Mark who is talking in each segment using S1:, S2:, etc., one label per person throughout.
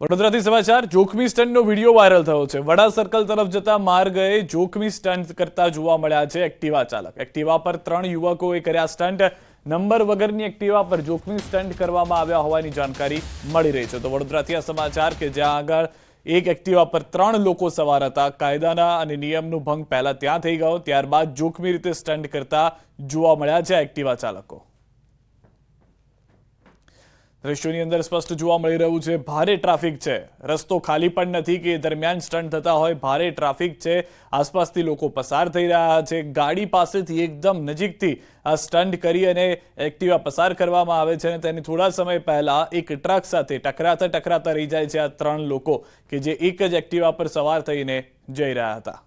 S1: વડોદરાથી સમાચાર, જોખમી સ્ટન્ટનો વીડિયો વાયરલ થયો છે. વડા સર્કલ તરફ જતા માર્ગએ જોખમી સ્ટન્ટ કરતા જોવા મળ્યા છે એક્ટિવા ચાલક. એક્ટિવા પર ત્રણ યુવકોએ કર્યા સ્ટન્ટ. નંબર વગરની એક્ટિવા પર જોખમી સ્ટન્ટ કરવામાં આવ્યા હોવાની જાણકારી મળી રહી છે. તો વડોદરાથી આ સમાચાર કે જ્યાં આગળ એક એક્ટિવા પર ત્રણ લોકો સવાર હતા, કાયદાના અને નિયમનો ભંગ પહેલા ત્યાં થઈ ગયો, ત્યારબાદ જોખમી રીતે સ્ટન્ટ કરતા જોવા મળ્યા છે એક્ટિવા ચાલકો. દ્રશ્યોની અંદર સ્પષ્ટ જોવા મળી રહ્યું છે, ભારે ટ્રાફિક છે. રસ્તો ખાલી પણ નથી કે દરમિયાન સ્ટન્ટ થતા હોય, ભારે ટ્રાફિક છે. આસપાસથી લોકો પસાર થઈ રહ્યા છે. ગાડી પાસેથી એકદમ નજીકથી આ સ્ટન્ટ કરી અને એક્ટિવા પસાર કરવામાં આવે છે અને તેની થોડા સમય પહેલા એક ટ્રક સાથે ટકરાતા ટકરાતા રહી જાય છે આ ત્રણ લોકો કે જે એક જ એક્ટિવા પર સવાર થઈને જઈ રહ્યા હતા.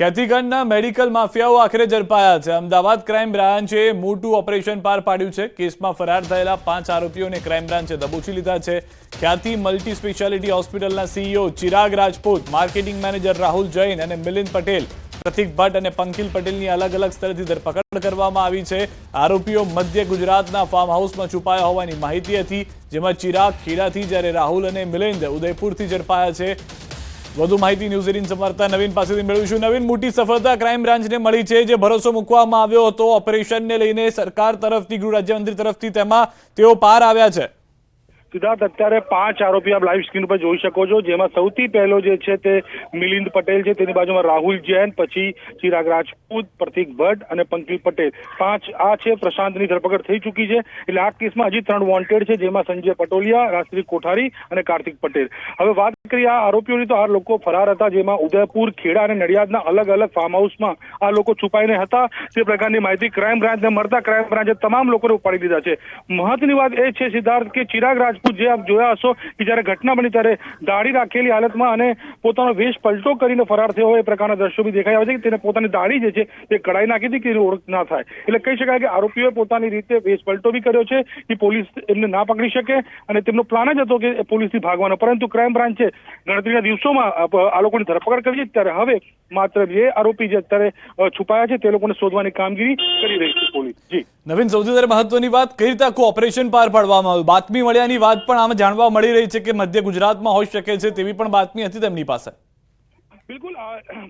S1: ખ્યાતિગંજના મેડિકલ માફિયાઓ આખરે ઝડપાયા છે. અમદાવાદ ક્રાઇમ બ્રાન્ચે મોટું ઓપરેશન પાર પાડ્યું છે. કેસમાં ફરાર થયેલા પાંચ આરોપીઓને ક્રાઇમ બ્રાન્ચે દબોચી લીધા છે. ખ્યાતિ મલ્ટી સ્પેશિયાલિટી હોસ્પિટલના CEO Chirag Rajput, marketing manager Rahul Jain અને મિલિંદ પટેલ, પ્રતિક ભટ્ટ અને પંકિલ પટેલની અલગ અલગ સ્થળેથી ધરપકડ કરવામાં આવી છે. આરોપીઓ મધ્ય ગુજરાતના ફાર્મ હાઉસમાં છુપાયા હોવાની માહિતી હતી, જેમાં ચિરાગ ખેડાથી જ્યારે રાહુલ અને મિલિંદ ઉદયપુરથી ઝડપાયા છે. વધુ માહિતી ન્યૂઝ એટીન સંવાદદાતા નવીન પાસેથી મેળવીશું નવીન, મોટી સફળતા ક્રાઇમ બ્રાન્ચને મળી છે. જે ભરોસો મૂકવામાં આવ્યો હતો, ઓપરેશનને લઈને સરકાર તરફથી, ગૃહ રાજ્યમંત્રી તરફથી તેમાં તેઓ પાર આવ્યા છે.
S2: સિદ્ધાર્થ, અત્યારે પાંચ આરોપી આપ લાઈવ સ્ક્રીન પર જોઈ શકો છો. જેમાં સૌથી પહેલો જે છે તે મિલિંદ પટેલ છે. તેની બાજુમાં રાહુલ જૈન, પછી ચિરાગ રાજપૂત, પ્રતિક ભટ્ટ અને પંકિલ પટેલ. પાંચ આ છે, પ્રશાંતની ધરપકડ થઈ ચૂકી છે. એટલે આ કેસમાં હજી ત્રણ વોન્ટેડ છે, જેમાં સંજય પટોલિયા રાજશ્રી કોઠારી અને કાર્તિક પટેલ. હવે વાત કરીએ આ આરોપીઓની, તો આ લોકો ફરાર હતા, જેમાં ઉદયપુર, ખેડા અને નડિયાદના અલગ અલગ ફાર્મ હાઉસમાં આ લોકો છુપાઈને હતા. તે પ્રકારની માહિતી ક્રાઇમ બ્રાન્ચને મળતા ક્રાઇમ બ્રાન્ચે તમામ લોકોને ઉપાડી દીધા છે. મહત્વની વાત એ છે સિદ્ધાર્થ, કે ચિરાગ રાજપૂત જે આપ જોયા હશો કે જ્યારે ઘટના બની ત્યારે દાઢી રાખેલી હાલતમાં અને પોતાનો વેશ પલટો કરીને ફરાર થયો હોય એ પ્રકારના દ્રશ્યો બી દેખાઈ આવે છે કે તેને પોતાની દાઢી જે છે તે કડાઈ નાખી હતી કે એની ઓળખ ના થાય. એટલે કહી શકાય કે આરોપીઓએ પોતાની રીતે વેશ પલટો બી કર્યો છે કે પોલીસ એમને ના પકડી શકે અને તેમનો પ્લાન જ હતો કે પોલીસથી ભાગવાનો. પરંતુ ક્રાઇમ બ્રાન્ચે ગણતરીના દિવસોમાં આ લોકોની ધરપકડ કરી છે. ત્યારે હવે માત્ર બે આરોપી જે અત્યારે છુપાયા છે તે લોકોને શોધવાની કામગીરી કરી રહી છે પોલીસ. જી.
S1: નવીન સૌથી વધારે મહત્વની વાત કઈ રીતે આખું ઓપરેશન પાર પાડવામાં આવ્યું? બાતમી મળ્યાની વાત પણ આમ જાણવા મળી રહી છે કે મધ્ય ગુજરાતમાં હોઈ શકે છે તેવી પણ બાતમી હતી તેમની પાસે.
S2: બિલકુલ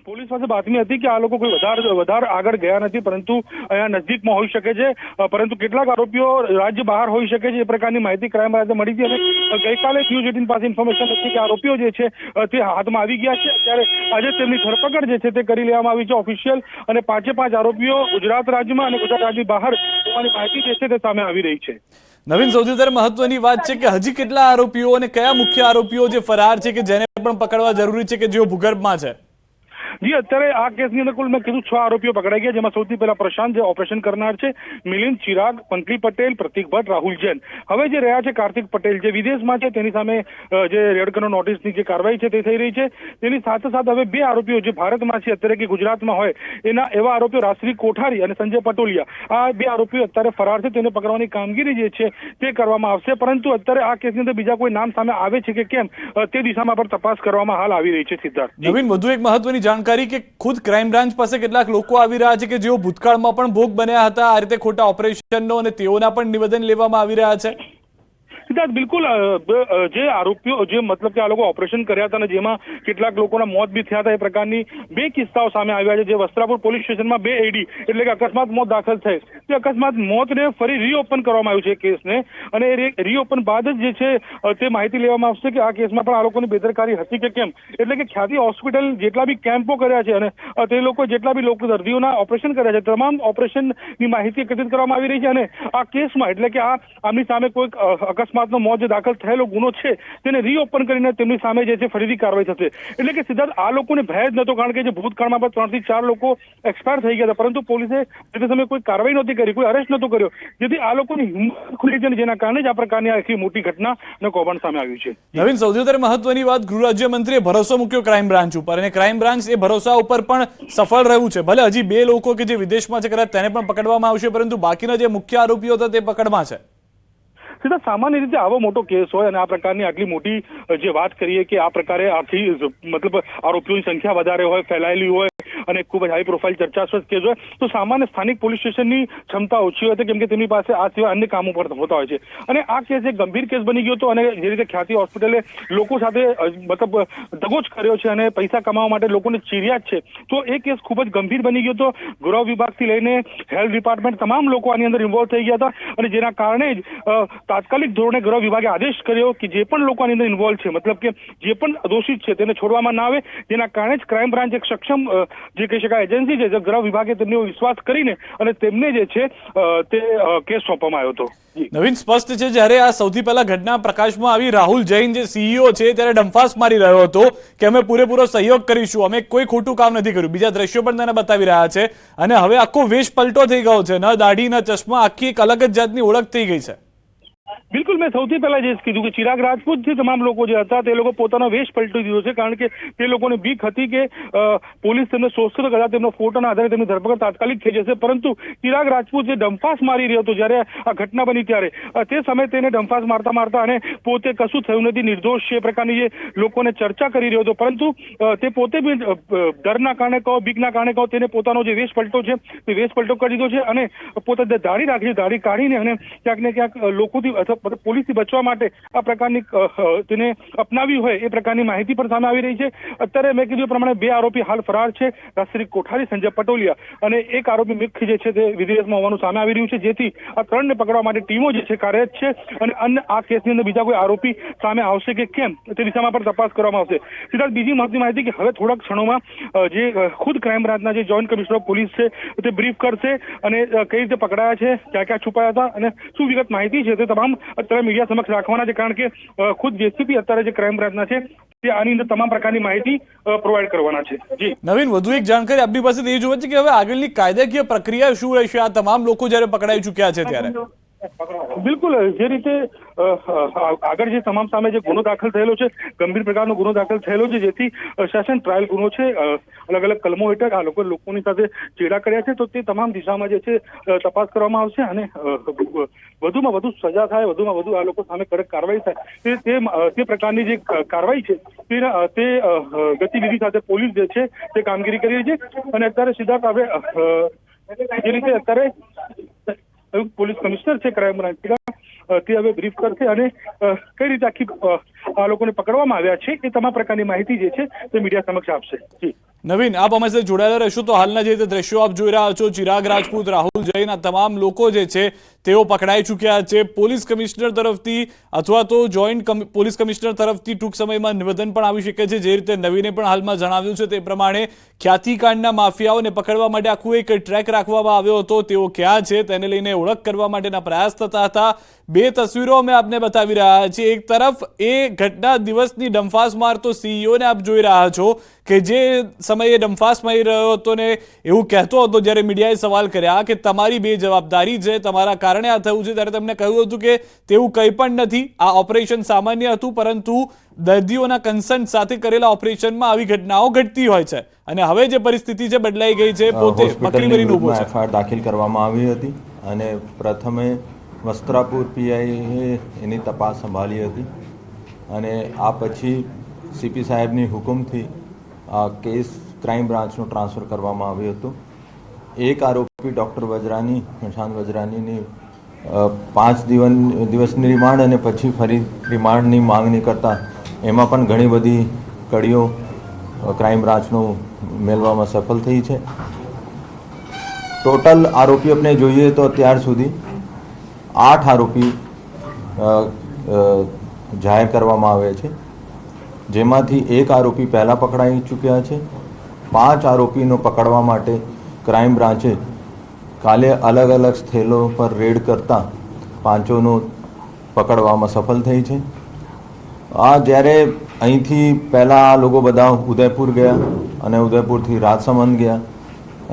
S2: પોલીસ પાસે બાતમી હતી કે આ લોકો કોઈ વધારે વધારે આગળ ગયા નથી, પરંતુ અહીંયા નજીકમાં હોઈ શકે છે. પરંતુ કેટલાક આરોપીઓ રાજ્ય બહાર હોઈ શકે છે, એ પ્રકારની માહિતી ક્રાઇમ બ્રાન્ચને મળી હતી અને ગઈકાલે ન્યૂઝ એટીન પાસે ઇન્ફોર્મેશન હતી કે આરોપીઓ જે છે તે હાથમાં આવી ગયા છે. અત્યારે આજે તેમની ધરપકડ જે છે તે કરી લેવામાં આવી છે ઓફિશિયલ. અને પાંચે પાંચ આરોપીઓ ગુજરાત રાજ્યમાં અને ગુજરાત રાજ્યની બહાર હોવાની માહિતી જે છે તે સામે આવી રહી છે.
S1: નવીન સૌથી વધારે મહત્વની વાત છે કે હજી કેટલા આરોપીઓ અને કયા મુખ્ય આરોપીઓ જે ફરાર છે કે જેને પણ પકડવા જરૂરી છે કે જેઓ ભૂગર્ભમાં છે?
S2: જી, અત્યારે આ કેસની અંદર કુલ મેં કીધું છ આરોપીઓ પકડાઈ ગયા, જેમાં સૌથી પહેલા પ્રશાંત જે ઓપરેશન કરનાર છે, મિલિંદ ચિરાગ પંકલી પટેલ, પ્રતિક ભટ્ટ, રાહુલ જૈન. હવે જે રહ્યા છે કાર્તિક પટેલ, જે વિદેશમાં છે, તેની સામે જે રેડ કલર નોટિસની જે કાર્યવાહી છે તે થઈ રહી છે. તેની સાથે સાથે હવે બે આરોપીઓ જે ભારતમાં છે, અત્યારે કે ગુજરાતમાં હોય, એના એવા આરોપીઓ રાશ્રી કોઠારી અને સંજય પટોલિયા. આ બે આરોપીઓ અત્યારે ફરાર છે, તેને પકડવાની કામગીરી જે છે, તે કરવામાં આવશે. પરંતુ અત્યારે આ કેસની અંદર બીજા કોઈ નામ સામે આવે છે કે કેમ તે દિશામાં પણ તપાસ કરવામાં હાલ આવી રહી છે સિદ્ધાર્થ.
S1: નવીન, વધુ એક મહત્વની જાણકારી કે ખુદ ક્રાઇમ બ્રાન્ચ પાસે કેટલાક લોકો આવી રહ્યા છે કે જેઓ ભૂતકાળમાં પણ ભોગ બન્યા હતા. આ રીતે ખોટા ઓપરેશનનો અને તેઓના પણ નિવેદન લેવામાં આવી રહ્યા છે.
S2: સિદ્ધાર્થ બિલકુલ જે આરોપીઓ જે મતલબ કે આ લોકો ઓપરેશન કર્યા હતા અને જેમાં કેટલાક લોકોના મોત બી થયા હતા એ પ્રકારની બે કિસ્સાઓ સામે આવ્યા છે. જે વસ્ત્રાપુર પોલીસ સ્ટેશનમાં બે એડી એટલે કે અકસ્માત મોત દાખલ થઈ. તે અકસ્માત મોતને ફરી રીઓપન કરવામાં આવ્યું છે કેસને. અને રીઓપન બાદ જ જે છે તે માહિતી લેવામાં આવશે કે આ કેસમાં પણ આ લોકોની બેદરકારી હતી કે કેમ. એટલે કે ખ્યાતિ હોસ્પિટલ જેટલા બી કેમ્પો કર્યા છે અને તે લોકો જેટલા બી લોકો દર્દીઓના ઓપરેશન કર્યા છે તમામ ઓપરેશનની માહિતી એકત્રિત કરવામાં આવી રહી છે. અને આ કેસમાં એટલે કે આ આમની સામે કોઈક અ, અકસ્માતનો મોત જે દાખલ થયેલો ગુનો છે, તેને રીઓપન કરીને તેમની સામે જે છે ફરીથી કાર્યવાહી થશે. એટલે કે સિદ્ધાર્થ આ લોકોને ભય જ નહોતો, કારણ કે જે ભૂતકાળમાં પણ ત્રણથી ચાર લોકો એક્સપાયર થઈ ગયા હતા, પરંતુ પોલીસે તે સમયે કોઈ કાર્યવાહી નહોતી કરી, કોઈ અરેસ્ટ નહોતો કર્યો. જેથી આ લોકોની હિંમત ખુલી છે જેના કારણે જ આ પ્રકારની આખી મોટી ઘટના અને કૌભાંડ સામે આવ્યું છે.
S1: નવીન, સૌથી વધારે મહત્વની વાત ગૃહ રાજ્યમંત્રીએ ભરોસો મૂક્યો ક્રાઇમ બ્રાન્ચ ઉપર. અને ક્રાઇમ બ્રાન્ચ એ ભરોસા ઉપર પણ સફળ રહ્યું છે. ભલે હજી બે લોકો કે જે વિદેશમાં છે, કદાચ તેને પણ પકડવામાં આવશે, પરંતુ બાકીના જે મુખ્ય આરોપીઓ હતા તે પકડમાં છે.
S2: સીધા સામાન્ય રીતે આવો મોટો કેસ હોય અને આ પ્રકારની આટલી મોટી જે વાત કરીએ કે આ પ્રકારે આથી મતલબ આરોપીઓની સંખ્યા વધારે હોય, ફેલાયેલી હોય અને ખૂબ જ હાઈ પ્રોફાઇલ ચર્ચાસ્પદ કેસ હોય, તો સામાન્ય સ્થાનિક પોલીસ સ્ટેશનની ક્ષમતા ઓછી હોય છે કેમ કે તેમની પાસે આ સિવાય અન્ય કામો પણ હોતા હોય છે. અને આ કેસ એક ગંભીર કેસ બની ગયો હતો અને જે રીતે ખ્યાતિ હોસ્પિટલે લોકો સાથે મતલબ દગો જ કર્યો છે અને પૈસા કમાવા માટે લોકોને ચીર્યા જ છે, તો એ કેસ ખૂબ જ ગંભીર બની ગયો હતો. ગૃહ વિભાગથી લઈને હેલ્થ ડિપાર્ટમેન્ટ તમામ લોકો આની અંદર ઇન્વોલ્વ થઈ ગયા હતા અને જેના કારણે જ તાત્કાલિક ધોરણે ગૃહ વિભાગે આદેશ કર્યો કે જે પણ લોકો આની અંદર ઇન્વોલ્વ છે, મતલબ કે જે પણ દોષિત છે તેને છોડવામાં ના આવે. જેના કારણે જ ક્રાઇમ બ્રાન્ચ એક સક્ષમ જે કહી શકાય એજન્સી છે, જે ગૃહ વિભાગે તેમનો વિશ્વાસ કરીને અને તેમને જે છે તે કેસ સોંપવામાં આવ્યો હતો.
S1: નવીન સ્પષ્ટ છે, જ્યારે આ સૌથી પહેલા ઘટના પ્રકાશમાં આવી, રાહુલ જૈન જે સીઈઓ છે, ત્યારે ડંફાસ મારી રહ્યો હતો કે અમે પૂરેપૂરો સહયોગ કરીશું. અમે કોઈ ખોટું કામ નથી કર્યું. બીજા દ્રશ્યો પણ તેને બતાવી રહ્યા છે. અને હવે આખો વેશ પલટો થઈ ગયો છે. ન દાઢી, ન ચશ્મા, આખી એક અલગ જ જાતની ઓળખ થઈ ગઈ છે.
S2: he બિલકુલ મેં સૌથી પહેલા જે કીધું કે ચિરાગ રાજપૂત જે તમામ લોકો જે હતા, તે લોકો પોતાનો વેશ પલટી દીધો છે, કારણ કે તે લોકોને બીક હતી કે પોલીસ તેમને શોષણ કદાચ તેમનો ફોટોના આધારે તેમની ધરપકડ તાત્કાલિક થઈ જશે. પરંતુ ચિરાગ રાજપૂત જે ડંફાસ મારી રહ્યો હતો જ્યારે આ ઘટના બની ત્યારે તે સમયે તેને ડંફાસ મારતા મારતા અને પોતે કશું થયું નથી, નિર્દોષ છે પ્રકારની જે લોકોને ચર્ચા કરી રહ્યો હતો. પરંતુ તે પોતે બી ડરના કારણે કહો, બીકના કારણે કહો, તેને પોતાનો જે વેશ પલટો છે, તે વેશ પલટો કરી દીધો છે અને પોતે દાઢી રાખી દાઢી કાઢીને અને ક્યાંક ને ક્યાંક લોકોથી અથવા પોલીસથી બચવા માટે આ પ્રકારની તેને અપનાવી હોય એ પ્રકારની માહિતી પણ સામે આવી રહી છે. અત્યારે મેં કીધું પ્રમાણે બે આરોપી હાલ ફરાર છે. રાષ્ટ્રીય કોઠારી, સંજય પટોલિયા. અને એક આરોપી મિખ જે છે તે વિદેશમાં હોવાનું સામે આવી રહ્યું છે. જેથી આ ત્રણને પકડવા માટે ટીમો જે છે કાર્યરત છે અને અન્ય આ કેસની અંદર બીજા કોઈ આરોપી સામે આવશે કે કેમ, તે દિશામાં પણ તપાસ કરવામાં આવશે. સિદ્ધાર્થ બીજી મહત્વની માહિતી કે હવે થોડાક ક્ષણોમાં જે ખુદ ક્રાઇમ બ્રાન્ચના જે જોઈન્ટ કમિશનર ઓફ પોલીસ છે, તે બ્રીફ કરશે અને કઈ રીતે પકડાયા છે ક્યાં ક્યાં છુપાયા હતા અને શું વિગત માહિતી છે તે તમામ અત્યારે મીડિયા સમક્ષ રાખવાના છે કારણ કે ખુદ જેસીપી અત્યારે જે ક્રાઇમ બ્રાન્ચના છે તે આની અંદર તમામ પ્રકારની માહિતી પ્રોવાઈડ કરવાના છે. જી.
S1: નવીન વધુ એક જાણકારી આપની પાસે એ જોવે છે કે હવે આગળની કાયદાકીય પ્રક્રિયા શું રહેશે? આ તમામ લોકો જ્યારે પકડાઈ ચૂક્યા છે ત્યારે.
S2: બિલકુલ, જે રીતે આગળ જે તમામ સામે જે ગુનો દાખલ થયેલો છે, ગંભીર પ્રકારનો ગુનો દાખલ થયેલો છે, જેથી સેશન ટ્રાયલ ગુનો છે અલગ અલગ કલમો હેઠળ આ લોકો લોકોની સાથે ચેડા કર્યા છે, તો તે તમામ દિશામાં જે છે તપાસ કરવામાં આવશે અને વધુમાં વધુ સજા થાય, વધુમાં વધુ આ લોકો સામે કડક કાર્યવાહી થાય. તે તે પ્રકારની જે કાર્યવાહી છે તે તે ગતિવિધિ સાથે પોલીસ જે છે, તે કામગીરી કરી રહી છે. અને અત્યારે સિદ્ધાર્થ આપણે જે રીતે અત્યારે સંયુક્ત પોલીસ કમિશનર છે ક્રાઇમ બ્રાન્ચના તે હવે બ્રીફ કરશે અને કઈ રીતે આખી આ લોકોને પકડવામાં આવ્યા છે એ તમામ પ્રકારની માહિતી જે છે તે મીડિયા સમક્ષ આપશે. જી.
S1: નવીન, આપ અમારી સાથે જોડાયેલા રહેશો તો હાલના જે દ્રશ્યો આપ જોઈ રહ્યા છો, ચિરાગ રાજપૂત, રાહુલ જૈન, આ તમામ લોકો જે છે તેઓ પકડાઈ ચૂક્યા છે. પોલીસ કમિશનર તરફથી અથવા તો જોઈન્ટ પોલીસ કમિશનર તરફથી ટૂંક સમયમાં નિવેદન પણ આવી શકે છે. જે રીતે નવીને પણ હાલમાં જણાવ્યું છે તે પ્રમાણે ખ્યાતિકાંડના માફિયાઓને પકડવા માટે આખું એક ટ્રેક રાખવામાં આવ્યો હતો. તેઓ ક્યાં છે તેને લઈને ઓળખ કરવા માટેના પ્રયાસ થતા હતા. બે તસવીરો અમે આપને બતાવી રહ્યા છીએ. એક તરફ, એ ઘટના દિવસની ડંફાસ મારતો સીઈઓને આપ જોઈ રહ્યા છો કે જે સમયે ડંફાસ મારી રહ્યો હતો ને એવું કહેતો હતો જ્યારે મીડિયાએ સવાલ કર્યા કે તમારી બે જવાબદારી છે, તમારા કારણે આ થયું છે. ત્યારે તમને કહ્યું હતું કે તેવું કંઈ પણ નથી. આ ઓપરેશન સામાન્ય હતું પરંતુ દર્દીઓના કન્સન્ટ સાથે કરેલા ઓપરેશનમાં આવી ઘટનાઓ ઘટતી હોય છે. અને હવે જે પરિસ્થિતિ છે બદલાઈ ગઈ છે પોતે છે.
S3: એફઆઈઆર દાખલ કરવામાં આવી હતી અને પ્રથમે વસ્ત્રાપુર પીઆઈએ એની તપાસ સંભાળી હતી. અને આ પછી સીપી સાહેબની હુકમથી આ કેસ ક્રાઇમ બ્રાન્ચનું ટ્રાન્સફર કરવામાં આવ્યું હતું. એક આરોપી ડૉક્ટર વજરાની નિશાંત વજરાનીની પાંચ દિવસ દિવસની રિમાન્ડ અને પછી ફરી રિમાન્ડની માંગણી કરતા એમાં પણ ઘણી બધી કડીઓ ક્રાઇમ બ્રાન્ચનું મેળવામાં સફળ થઈ છે. ટોટલ આરોપી આપણે જોઈએ તો અત્યાર સુધી આઠ આરોપી જાહેર કરવામાં આવે છે. જેમાંથી એક આરોપી પહેલાં પકડાઈ ચૂક્યા છે. પાંચ આરોપીનો પકડવા માટે ક્રાઇમ બ્રાન્ચે કાલે અલગ અલગ સ્થળો પર રેડ કરતા પાંચોનો પકડવામાં સફળ થઈ છે. આ જ્યારે અહીંથી પહેલાં આ લોકો બધા ઉદયપુર ગયા અને ઉદયપુરથી રાજસમંદ ગયા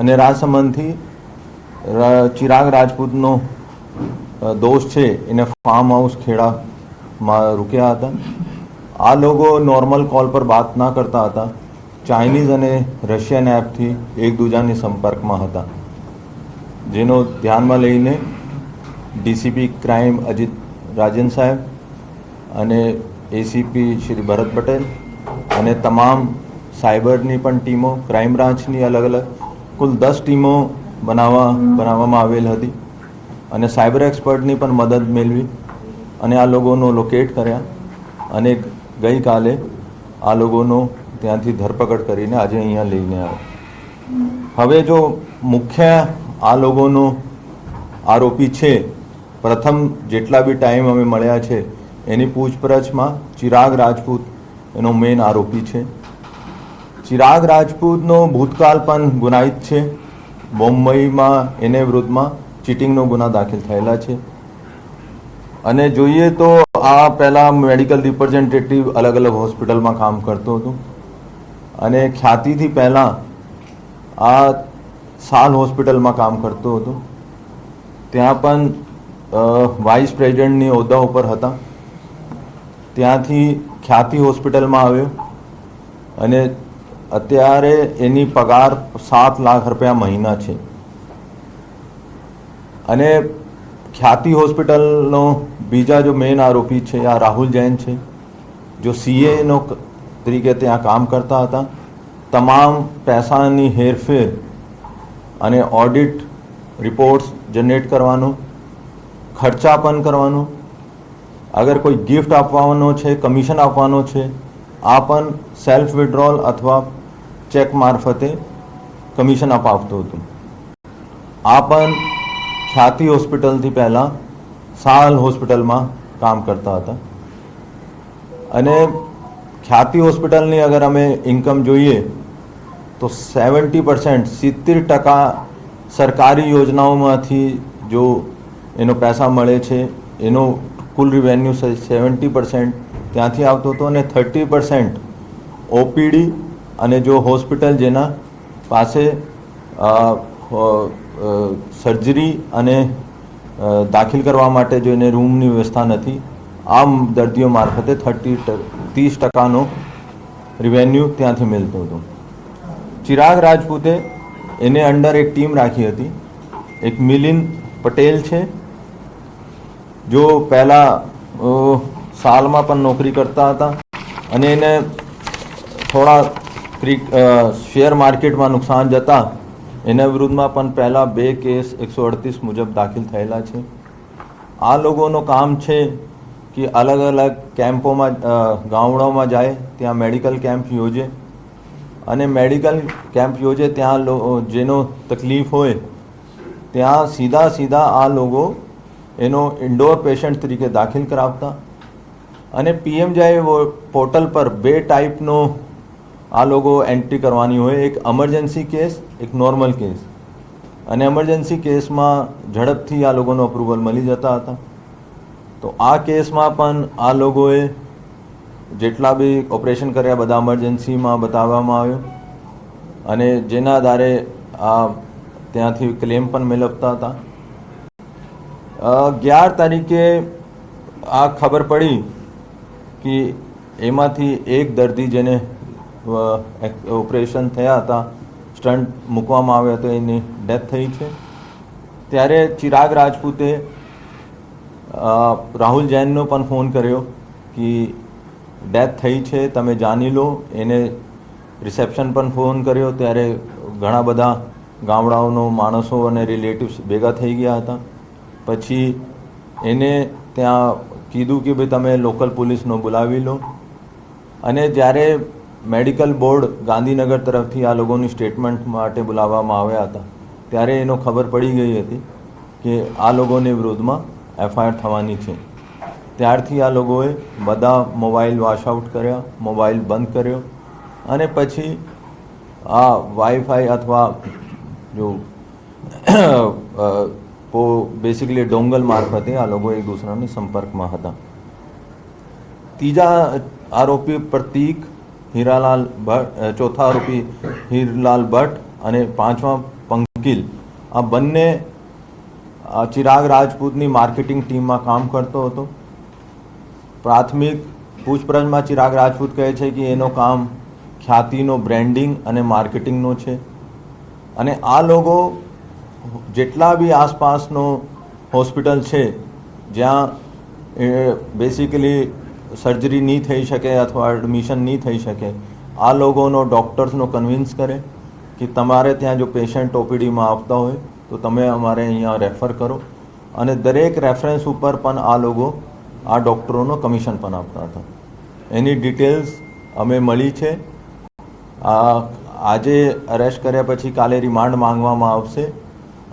S3: અને રાજસમંદથી ચિરાગ રાજપૂતનો દોષ છે એને ફાર્મ હાઉસ ખેડામાં રૂક્યા હતા. આ લોકો નોર્મલ કોલ પર વાત ના કરતા હતા. ચાઇનીઝ અને રશિયન એપથી એકબીજાની સંપર્કમાં હતા. જેનો ધ્યાનમાં લઈને ડીસીપી ક્રાઇમ અજીત રાજન સાહેબ અને એસીપી શ્રી ભરત પટેલ અને તમામ સાયબરની પણ ટીમો, ક્રાઇમ બ્રાન્ચની અલગ અલગ કુલ દસ ટીમો બનાવવા, બનાવવામાં આવેલ હતી અને સાયબર એક્સપર્ટની પણ મદદ મેળવી અને આ લોકોનો લોકેટ કર્યા અને ગઈકાલે આ લોકોનો ત્યાંથી ધરપકડ કરીને આજે અહીંયા લઈને આવ્યા. હવે જો મુખ્ય આ લોકોનો આરોપી છે. પ્રથમ જેટલા બી ટાઈમ અમે મળ્યા છે, એની પૂછપરછમાં ચિરાગ રાજપૂત એનો મેઇન આરોપી છે. ચિરાગ રાજપૂતનો ભૂતકાળ પણ ગુનાહિત છે. બોમ્બઈમાં એને વિરુદ્ધમાં ચીટિંગનો ગુના દાખલ થયેલા છે. અને જોઈએ તો આ પહેલાં મેડિકલ રિપ્રેઝેન્ટેટિવ અલગ અલગ હોસ્પિટલમાં કામ કરતો હતો. અને ખ્યાતિથી પહેલાં આ સાલ હોસ્પિટલમાં કામ કરતો હતો. ત્યાં પણ વાઇસ પ્રેસિડેન્ટની હોદ્દા ઉપર હતા. ત્યાંથી ખ્યાતિ હોસ્પિટલમાં આવ્યો અને અત્યારે એની પગાર સાત લાખ રૂપિયા મહિના છે. અને ખ્યાતિ હોસ્પિટલનો બીજા જો મેઇન આરોપી છે, આ રાહુલ જૈન છે, જો સીએનો તરીકે ત્યાં કામ કરતા હતા, તમામ પૈસાની હેરફેર અને ઓડિટ રિપોર્ટ્સ જનરેટ કરવાનું ખર્ચા પણ કરવાનો. અગર કોઈ ગિફ્ટ આપવાનો છે કમિશન આપવાનો છે આ પણ સેલ્ફ વિડ્રોલ અથવા ચેક મારફતે કમિશન અપાવતું હતો. આ પણ ખ્યાતિ હોસ્પિટલથી પહેલાં સાલ હોસ્પિટલમાં કામ કરતા હતા. અને ખ્યાતિ હોસ્પિટલની અગર અમે ઇન્કમ જોઈએ તો સેવન્ટી પર્સન્ટ સિત્તેર ટકા સરકારી યોજનાઓમાંથી જો એનો પૈસા મળે છે, એનો કુલ રિવેન્યુ સેવન્ટી પર્સન્ટ ત્યાંથી આવતો હતો અને થર્ટી પર્સન્ટ ઓપીડી અને જો હોસ્પિટલ જેના પાસે સર્જરી અને દાખલ કરવા માટે જો એને રૂમની વ્યવસ્થા નથી, આમ દર્દીઓ મારફતે થર્ટી ત્રીસ ટકાનો રિવેન્યુ ત્યાંથી મળતો હતો. ચિરાગ રાજપૂતે એને અંડર એક ટીમ રાખી હતી. એક મિલિન પટેલ છે, જો પહેલાં સાલમાં પણ નોકરી કરતા હતા અને એને થોડા શેર માર્કેટમાં નુકસાન જતા એના વિરુદ્ધમાં પણ પહેલાં બે કેસ એકસો અડતીસ મુજબ દાખલ થયેલા છે. આ લોકોનું કામ છે કે અલગ અલગ કેમ્પોમાં ગામડાઓમાં જાય, ત્યાં મેડિકલ કેમ્પ યોજે અને મેડિકલ કેમ્પ યોજે ત્યાં જેનો તકલીફ હોય, ત્યાં સીધા સીધા આ લોકો એનો ઇન્ડોર પેશન્ટ તરીકે દાખલ કરાવતા. અને પીએમ જાય પોર્ટલ પર બે ટાઈપનો આ લોકો એન્ટ્રી કરવાની હોય. એક એમરજન્સી કેસ એક નોર્મલ કેસ અને એમરજન્સી કેસમાં ઝડપથી આ લોકોનો અપ્રુવલ મળી જતા હતા. તો આ કેસમાં પણ આ લોકોએ જેટલા બી ઓપરેશન કર્યા બધા એમરજન્સીમાં બતાવવામાં આવ્યો. અને જેના આધારે આ ત્યાંથી ક્લેમ પણ મેળવતા હતા. અગિયાર તારીખે આ ખબર પડી કે એમાંથી એક દર્દી જેને ઓપરેશન થયા હતા સ્ટન્ટ મૂકવામાં આવ્યો હતો, એની ડેથ થઈ છે. ત્યારે ચિરાગ રાજપૂતે રાહુલ જૈનનો પણ ફોન કર્યો કે ડેથ થઈ છે, તમે જાણી લો. એને રિસેપ્શન પણ ફોન કર્યો, ત્યારે ઘણા બધા ગામડાઓનો માણસો અને રિલેટિવ્સ ભેગા થઈ ગયા હતા. પછી એને ત્યાં કીધું કે ભાઈ, તમે લોકલ પોલીસનો બોલાવી લો. અને જ્યારે મેડિકલ બોર્ડ ગાંધીનગર તરફથી આ લોકોની સ્ટેટમેન્ટ માટે બોલાવવામાં આવ્યા હતા, ત્યારે એનો ખબર પડી ગઈ હતી કે આ લોકોની વિરોધમાં એફઆઈઆર થવાની છે. ત્યારથી આ લોકોએ બધા મોબાઈલ વોશઆઉટ કર્યા, મોબાઈલ બંધ કર્યો અને પછી આ વાઈફાઈ અથવા જો બેસિકલી ડોંગલ મારફતે આ લોકો એક દૂસરાની સંપર્કમાં હતા. ત્રીજા આરોપી પ્રતીક હીરાલાલ ભટ્ટ ચોથા આરોપી હીરલાલ ભટ્ટ અને પાંચમા પંકિલ. આ બંને ચિરાગ રાજપૂતની માર્કેટિંગ ટીમમાં કામ કરતો હતો. પ્રાથમિક પૂછપરછમાં ચિરાગ રાજપૂત કહે છે કે એનો કામ ખ્યાતિનો બ્રેન્ડિંગ અને માર્કેટિંગનો છે. અને આ લોકો જેટલા બી આસપાસનો હોસ્પિટલ છે, જ્યાં બેસિકલી સર્જરી નહીં થઈ શકે અથવા એડમિશન નહીં થઈ શકે, આ લોકોનો ડૉક્ટર્સનો કન્વિન્સ કરે કે તમારે ત્યાં જો પેશન્ટ ઓપીડીમાં આવતા હોય, તો તમે અમારે અહીંયા રેફર કરો. અને દરેક રેફરન્સ ઉપર પણ આ લોકો આ ડૉક્ટરોનો કમિશન પણ આપતા હતા. એની ડિટેલ્સ અમે મળી છે. આ આજે અરેસ્ટ કર્યા પછી કાલે રિમાન્ડ માંગવામાં આવશે.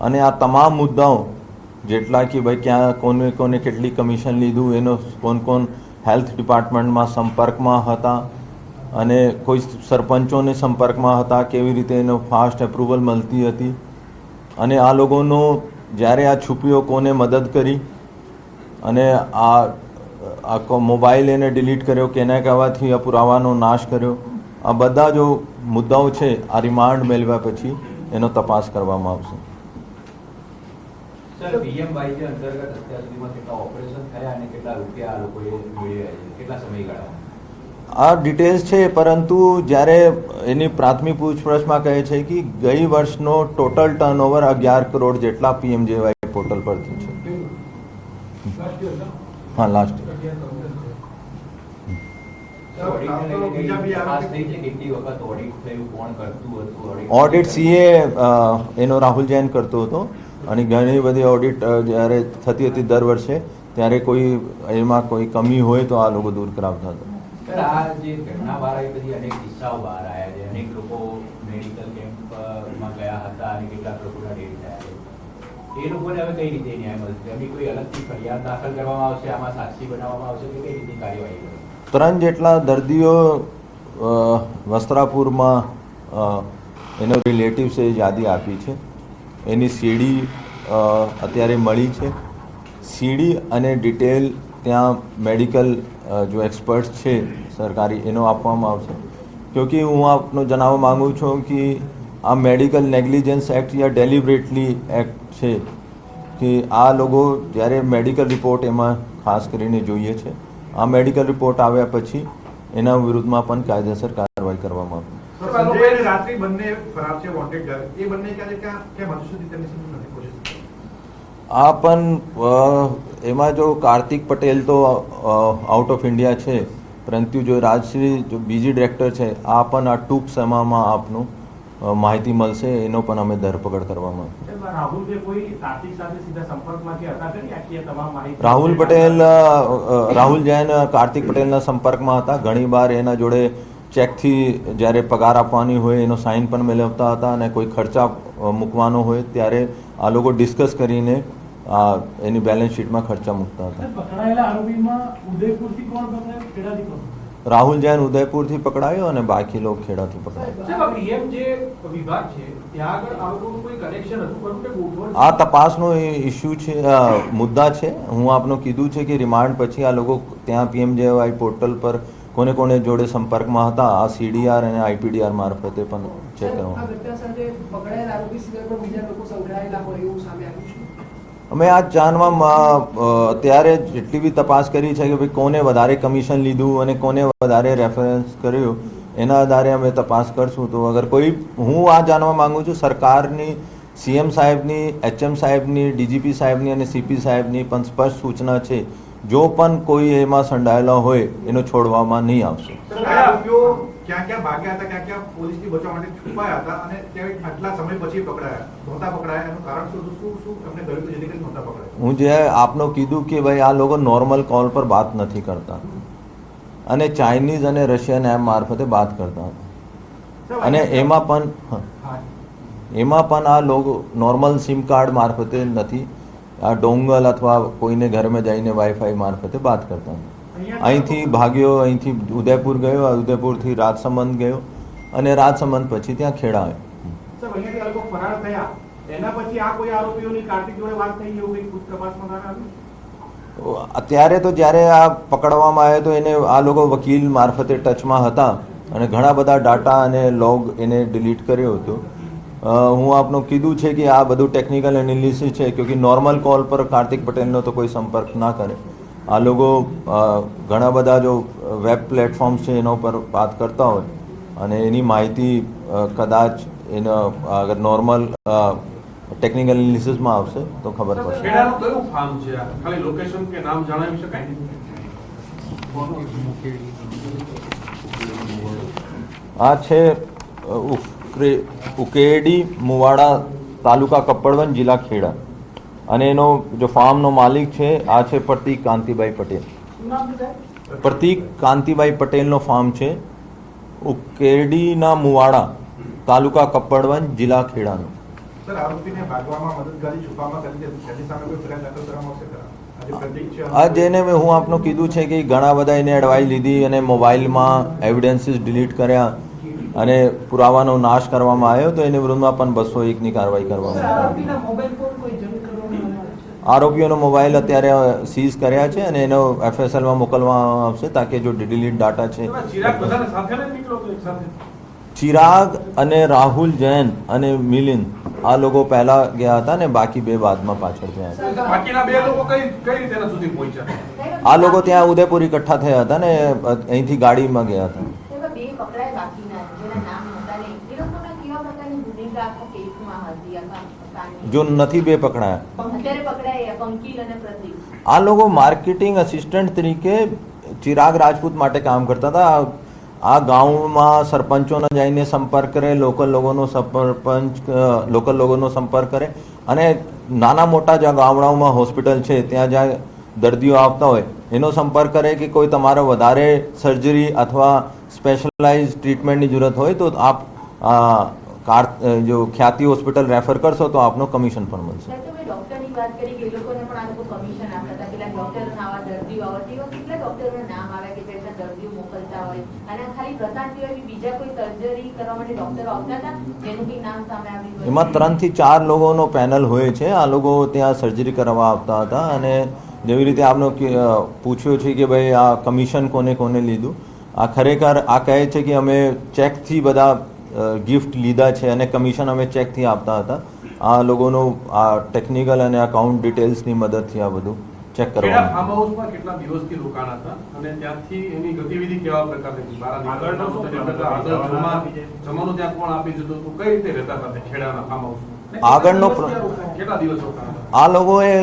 S3: અને આ તમામ મુદ્દાઓ, જેટલા કે ભાઈ ક્યાં કોને કોને કેટલી કમિશન લીધું, એનો કોણ કોણ હેલ્થ ડિપાર્ટમેન્ટમાં સંપર્કમાં હતા, અને કોઈ સરપંચોને સંપર્કમાં હતા, કેવી રીતે એનો ફાસ્ટ એપ્રુવલ મળતી હતી. અને આ લોકોનો જ્યારે આ છુપીઓ કોને મદદ કરી અને આ આખો મોબાઈલ એને ડિલીટ કર્યો કેના કહેવાથી આ પુરાવાનો નાશ કર્યો. આ બધા જો મુદ્દાઓ છે આ રિમાન્ડ મેળવ્યા પછી એનો તપાસ કરવામાં આવશે.
S4: આ
S3: ડિટેલ્સ છે? પરંતુ જ્યારે એની પ્રાથમિક પૂછપરછમાં કહે છે કે ગઈ વર્ષનો ટોટલ ટર્નઓવર અગિયાર કરોડ જેટલા પીએમજેવાય પોર્ટલ પરથી છે. હા લાસ્ટ
S4: ઓડિટ
S3: સીએ એનો રાહુલ જૈન કરતો હતો. અને ઘણી બધી ઓડિટ જ્યારે થતી હતી દર વર્ષે, ત્યારે કોઈ, એમાં કોઈ કમી હોય તો આ લોકો દૂર કરાવતા હતા.
S4: અનેક કિસ્સાઓ બહાર આવ્યા છે. અનેક લોકો મેડિકલ કેમ્પમાં ગયા હતા અને કેટલાક લોકોના છે એ લોકોને હવે કઈ રીતે ન્યાય મળશે એમની કોઈ અલગથી ફરિયાદ દાખલ કરવામાં આવશે, આમાં સાક્ષી બનાવવામાં આવશે કે કઈ રીતે કાર્યવાહી
S3: ત્રણ જેટલા દર્દીઓ વસ્ત્રાપુરમાં એનો રિલેટિવ્સે યાદી આપી છે. એની સીડી અત્યારે મળી છે. સીડી અને ડિટેલ ત્યાં મેડિકલ જો એક્સપર્ટ્સ છે સરકારી, એનો આપવામાં આવશે. ક્યોંકિ હું આપનો જણાવવા માગું છું કે આ મેડિકલ નેગ્લિજન્સ એક્ટ યા ડેલિબરેટલી એક્ટ છે કે આ લોકો જ્યારે મેડિકલ રિપોર્ટ એમાં ખાસ કરીને જોઈએ છે આ મેડિકલ રિપોર્ટ આવ્યા પછી એના વિરુદ્ધમાં પણ કાયદેસર કાર્યવાહી કરવામાં
S5: પહોંચી
S3: આ પણ એમાં જો કાર્તિક પટેલ તો આઉટ ઓફ ઇન્ડિયા છે પરંતુ જો રાજશ્રી જો બીજી ડિરેક્ટર છે આ પણ આ ટૂંક સમયમાં આપનું માહિતી મળશે એનો પણ અમે ધરપકડ કરવામાં.
S6: રાહુલ
S3: પટેલ રાહુલ જૈન કાર્તિક પટેલના સંપર્કમાં હતા. ઘણી વાર એના જોડે ચેકથી જ્યારે પગાર આપવાની હોય એનો સાઇન પણ મેળવતા હતા અને કોઈ ખર્ચા મૂકવાનો હોય ત્યારે આ લોકો ડિસ્કસ કરીને એની બેલેન્સ શીટમાં ખર્ચા મૂકતા હતા.
S6: પકડાયેલા આરોપીમાં ઉદયપુરથી કોણ પકડાયું
S3: રાહુલ જૈન ઉદયપુરથી પકડાયો અને બાકી લોકો ખેડાથી પકડાયો.
S5: આ
S3: તપાસનો ઇસ્યુ છે મુદ્દા છે. હું આપનું કીધું છે કે રિમાન્ડ પછી આ લોકો ત્યાં પીએમજેવાય પોર્ટલ પર કોને કોને જોડે સંપર્કમાં હતા આ સીડીઆર અને આઈપીડીઆર મારફતે પણ ચેક કરવામાં અમે આ જાણવા અત્યારે જેટલી બી તપાસ કરી છે કે ભાઈ કોને વધારે કમિશન લીધું અને કોને વધારે રેફરન્સ કર્યું, એના આધારે અમે તપાસ કરશું. તો અગર કોઈ, હું આ જાણવા માંગુ છું, સરકારની, સીએમ સાહેબની, એચએમ સાહેબની, ડીજીપી સાહેબની અને સીપી સાહેબની પણ સ્પષ્ટ સૂચના છે, જો પણ કોઈ એમાં સંડાયેલા હોય, એનો છોડવામાં નહીં આવશે.
S5: ક્યાં ક્યાં ભાગ્યા હતા ક્યાં ક્યાં પોલીસથી બચવા માટે છુપાયા હતા અને ત્યાં આટલા સમય પછી પકડાયા નહોતા પકડાયા. એનું કારણ શું શું શું તમને કહ્યું કે જેથી નહોતા પકડાયા?
S3: હું જે આપનો કીધું કે ભાઈ આ લોકો નોર્મલ કોલ પર વાત નથી કરતા. અને ચાઇનીઝ અને રશિયન એમ મારફતે વાત કરતા હતા. અને એમાં પણ. એમાં પણ આ લોકો નોર્મલ સિમ કાર્ડ મારફતે નથી. આ ડોંગલ અથવા કોઈને ઘરમાં જઈને વાઈફાઈ મારફતે વાત કરતા હતા. અહીંથી ભાગ્યો અહીંથી ઉદયપુર ગયો ઉદયપુરથી રાજસમંદ ગયો અને રાજસમંદ પછી ત્યાં ખેડા આવ્યો. અત્યારે તો જ્યારે આ પકડવામાં આવ્યો તો એને આ લોકો વકીલ મારફતે ટચમાં હતા અને ઘણા બધા ડાટા અને લોગ એને ડિલીટ કર્યો હતો. હું આપનું કીધું છે કે આ બધું ટેકનિકલ એનાલિસિસ છે કે નોર્મલ કોલ પર કાર્તિક પટેલનો તો કોઈ સંપર્ક ના કરે. આ લોકો ઘણા બધા જો વેબ પ્લેટફોર્મ્સ છે એના ઉપર વાત કરતા હોય અને એની માહિતી કદાચ એનો અગર નોર્મલ ટેકનિકલ એનાલિસિસમાં આવશે તો ખબર પડશે.
S7: આ?
S3: છે ઉકેડી મુવાડા તાલુકા કપ્પડવન જિલ્લા ખેડા. અને એનો જો ફાર્મનો માલિક છે આ છે પ્રતિક કાંતિભાઈ પટેલ. પ્રતિક કાંતિભાઈ પટેલનો ફાર્મ છે ઉકેરડીના મુવાડા તાલુકા કપ્પડવન જિલ્લા ખેડાનો. આ જેને મેં હું આપનું કીધું છે કે ઘણા બધા એને એડવાઇસ લીધી અને મોબાઈલમાં એવિડન્સીસ ડિલીટ કર્યા અને પુરાવાનો નાશ કરવામાં આવ્યો તો એની વિરુદ્ધમાં પણ બસો એકની કાર્યવાહી કરવામાં આવી
S8: આરોપીના મોબાઈલ ફોન કોઈ જમીન કરવામાં આવે છે
S3: આરોપીઓનો મોબાઈલ અત્યારે સીઝ કર્યા છે અને એનો એફએસએલમાં મોકલવામાં આવશે તાકે જો ડિલીટ ડાટા છે.
S7: ચિરાગ
S3: અને રાહુલ જૈન અને મિલિંદ આ લોકો પહેલા ગયા હતા ને બાકી બે બાદમાં પાછળ ગયા હતા.
S7: બાકીના બે લોકો કઈ કઈ રીતે એના સુધી પહોંચ્યા?
S3: આ લોકો ત્યાં ઉદયપુર એકઠા થયા હતા ને અહીંથી ગાડીમાં ગયા હતા? જો નથી બે પકડાયા. આ લોકો માર્કેટિંગ અસિસ્ટન્ટ તરીકે ચિરાગ રાજપૂત માટે કામ કરતા હતા. આ- ગામમાં સરપંચોને જઈને સંપર્ક કરે લોકલ લોકોનો સરપંચ લોકલ લોકોનો સંપર્ક કરે અને નાના મોટા જ્યાં ગામડાઓમાં હોસ્પિટલ છે ત્યાં જ્યાં દર્દીઓ આવતા હોય એનો સંપર્ક કરે કે કોઈ તમારે વધારે સર્જરી અથવા સ્પેશિયલાઇઝ ટ્રીટમેન્ટની જરૂરત હોય તો આપ કાર જો ખ્યાતિ હોસ્પિટલ રેફર કરશો તો આપનો કમિશન પણ મળશે
S9: ત્યારે તમે ડોક્ટરની વાત કરી કે એ લોકોને પણ આ લોકો કમિશન આપતા હતા પેલા ડોક્ટરના આવા દર્દીઓ આવતા એવા કેટલા ડોક્ટરોના નામ આવે કે જેટલા દર્દીઓ મોકલતા હોય. અને ખાલી પ્રસાદ સિવાય બીજા કોઈ સર્જરી કરવા માટે ડોક્ટરો આવતા હતા? જેનું બી નામ સામે આવ્યું
S3: એમાં ત્રણથી ચાર લોકોનો પેનલ હોય છે. આ લોકો ત્યાં સર્જરી કરવા આવતા હતા. અને જેવી રીતે આપનો પૂછ્યો છે કે ભાઈ આ કમિશન કોને કોને લીધું? આ ખરેખર આ કહે છે કે અમે ચેકથી બધા ગિફ્ટ લીધા છે અને કમિશન અમે ચેકથી આપતા હતા. આ લોકોનું આ ટેકનિકલ અને અકાઉન્ટ ડિટેલ્સની મદદથી આ બધું ચેક કરવા
S7: ફાર્મ હાઉસમાં કેટલા દિવસથી રોકાણ હતા અને ત્યાંથી એની ગતિવિધિ કેવા પ્રકારની હતી? બહાર
S6: આગળનો શું
S7: આગળ જમા ત્યાં કોણ આપી દીધું તો કઈ રીતે રહેતા હતા ખેડાના ફાર્મ હાઉસ
S3: આગળનો
S7: કેટલા દિવસ
S3: આ લોકોએ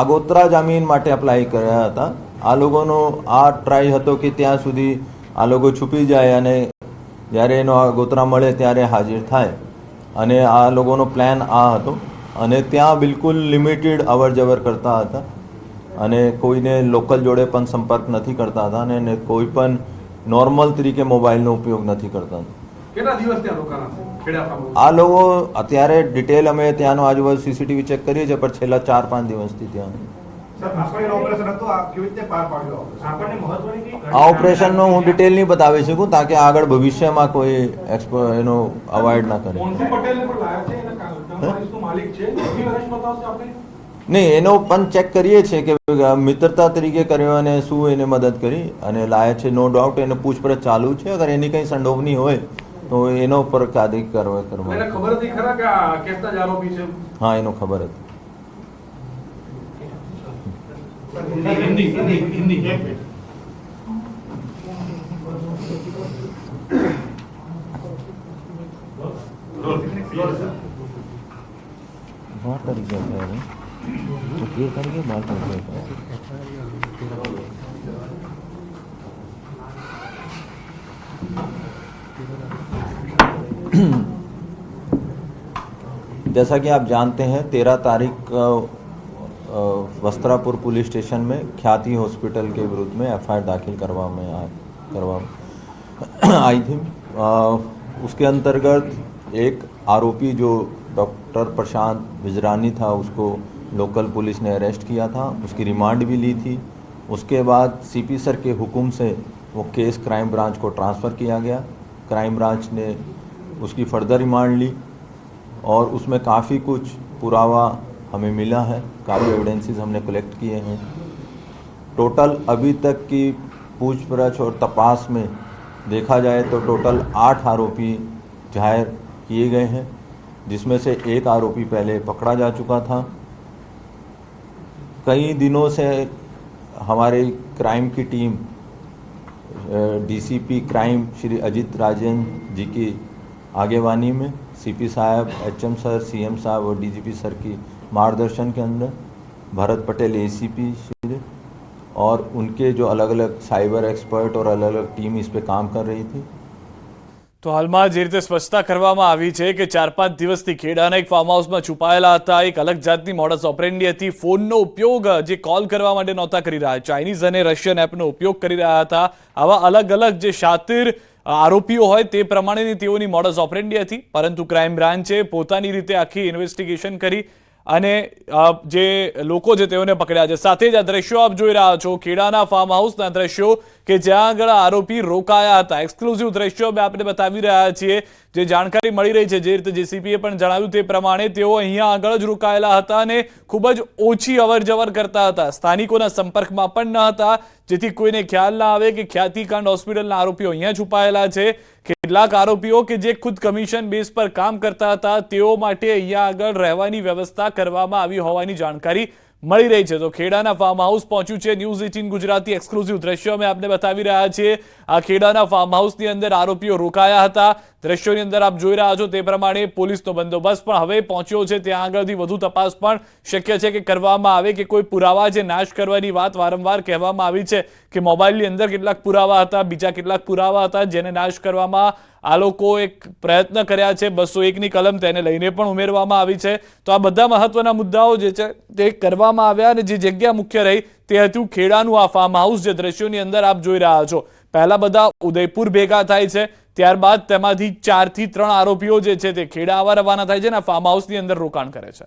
S3: આગોતરા જામીન માટે અપ્લાય કર્યા હતા. આ લોકોનો આ ટ્રાય હતો કે ત્યાં સુધી આ લોકો છુપી જાય અને જ્યારે એનો આગોતરા મળે ત્યારે હાજર થાય. અને આ લોકોનો પ્લાન આ હતો. અને ત્યાં બિલકુલ લિમિટેડ અવર જવર કરતા હતા. અને કોઈને લોકલ જોડે પણ સંપર્ક નથી કરતા હતા અને એને કોઈ પણ નોર્મલ તરીકે મોબાઈલનો ઉપયોગ નથી કરતા આ લોકો અત્યારે ડિટેલ અમે ત્યાંનો આજુબાજુ સીસીટીવી ચેક કરીએ છીએ પણ છેલ્લા ચાર પાંચ દિવસથી ત્યાં.
S5: આ કેવી રીતે પાર પાડ્યું ઓપરેશન
S6: આપણને મહત્વની કઈ
S3: આ ઓપરેશનનો હું ડિટેલ નહીં બતાવી શકું તાકે આગળ ભવિષ્યમાં કોઈ એક્સપો એનો અવોઇડ ના કરે.
S6: છે માલિક છે?
S3: નહીં એનો પણ ચેક કરીએ છીએ કે મિત્રતા તરીકે કર્યો અને શું એને મદદ કરી. અને લાયા છે નો ડાઉટ એને પૂછપરછ ચાલુ છે. અગર એની કંઈ સંડોવણી હોય તો એનો પર કાયદે કરવા
S7: એને
S3: કરવા
S7: ખબર હતી ખરા કે આ કેસના જ આરોપી છે?
S3: હા એનો ખબર હતી.
S6: હિન્દી હિન્દી હિન્દી.
S3: બાર क्लियर करके बात करते हैं जैसा कि आप जानते हैं तेरह तारीख वस्त्रापुर पुलिस स्टेशन में ख्याति हॉस्पिटल के विरुद्ध में एफआईआर दाखिल करवा में आ करवा आई थी। आ, उसके अंतर्गत एक आरोपी जो डॉक्टर प्रशांत विजरानी था उसको लोकल पुलिस ने अरेस्ट किया था, उसकी रिमांड भी ली थी। उसके बाद सीपी सर के हुक्म से वो केस क्राइम ब्रांच को ट्रांसफ़र किया गया। क्राइम ब्रांच ने उसकी फर्दर रिमांड ली और उसमें काफ़ी कुछ पुरावा हमें मिला है। काफ़ी एविडेंसेस हमने कलेक्ट किए हैं। टोटल अभी तक की पूछपरछ और तपास में देखा जाए तो टोटल आठ आरोपी ज़ाहिर किए गए हैं, जिसमें से एक आरोपी पहले पकड़ा जा चुका था। कई दिनों से हमारी क्राइम की team DCP crime Shri Ajit Rajan ji की आगेवानी में सीपी साहब एचएम सर सीएम साहब और डीजीपी सर की मार्गदर्शन के अंदर भरत पटेल एसीपी श्री और उनके जो अलग अलग साइबर एक्सपर्ट और अलग अलग टीम इस पे काम कर रही थी।
S1: તો હાલમાં જે રીતે સ્પષ્ટતા કરવામાં આવી છે કે ચાર પાંચ દિવસથી ખેડાના એક ફાર્મ હાઉસમાં છુપાયેલા હતા. એક અલગ જાતની મોડસ ઓપરેન્ડી હતી. ફોનનો ઉપયોગ જે કોલ કરવા માટે નહોતા કરી રહ્યા. ચાઇનીઝ અને રશિયન એપનો ઉપયોગ કરી રહ્યા હતા. આવા અલગ અલગ જે શાતિર આરોપીઓ હોય તે પ્રમાણેની તેઓની મોડસ ઓપરેન્ડી હતી. પરંતુ ક્રાઇમ બ્રાન્ચે પોતાની રીતે આખી ઇન્વેસ્ટિગેશન કરી અને જે લોકો છે તેઓને પકડ્યા છે. સાથે જ આ દ્રશ્યો આપ જોઈ રહ્યા છો. ખેડાના ફાર્મ હાઉસના દ્રશ્યો કે જ્યાં આગળ આરોપી રોકાયા હતા. એક્સક્લુઝિવ દ્રશ્યો અમે આપણે બતાવી રહ્યા છીએ. જે જાણકારી મળી રહી છે, જે રીતે જેસીપીએ પણ જણાવ્યું તે પ્રમાણે તેઓ અહીંયા આગળ જ રોકાયેલા હતા અને ખૂબ જ ઓછી અવરજવર કરતા હતા. સ્થાનિકોના સંપર્કમાં પણ ન હતા, જેથી કોઈને ખ્યાલ ના આવે કે ખ્યાતિકાંડ હોસ્પિટલના આરોપીઓ અહીંયા છુપાયેલા છે. કેટલાક આરોપીઓ કે જે ખુદ કમિશન બેઝ પર કામ કરતા હતા, તેઓ માટે અહીંયા આગળ રહેવાની વ્યવસ્થા કરવામાં આવી હોવાની જાણકારી મળી રહી છે. તો ખેડાના ફાર્મ હાઉસ પહોંચ્યું છે. ન્યૂઝ એટીન ગુજરાતી એક્સક્લુઝિવ દ્રશ્યો અમે આપને બતાવી રહ્યા છીએ. આ ખેડાના ફાર્મ હાઉસની અંદર આરોપીઓ રોકાયા હતા. દ્રશ્યોની અંદર આપ જોઈ રહ્યા છો તે પ્રમાણે પોલીસનો બંદોબસ્ત પણ હવે પહોંચ્યો છે. ત્યાં આગળથી વધુ તપાસ પણ શક્ય છે કે કરવામાં આવે કે કોઈ પુરાવા જે નાશ કરવાની વાત વારંવાર કહેવામાં આવી છે કે મોબાઈલની અંદર કેટલાક પુરાવા હતા, બીજા કેટલાક પુરાવા હતા જેને નાશ કરવામાં આ લોકો એક પ્રયત્ન કર્યા છે બસો એકની કલમ તેને લઈને પણ ઉમેરવામાં આવી છે. તો આ બધા મહત્વના મુદ્દાઓ જે છે તે કરવામાં આવ્યા અને જે જગ્યા મુખ્ય રહી તે હતું ખેડાનું આ ફાર્મ હાઉસ જે દ્રશ્યોની અંદર આપ જોઈ રહ્યા છો. પહેલા બધા ઉદયપુર ભેગા થાય છે, ત્યારબાદ તેમાંથી ચારથી ત્રણ આરોપીઓ જે છે તે ખેડા આવવા રવાના થાય છે અને ફાર્મ હાઉસની અંદર રોકાણ કરે છે.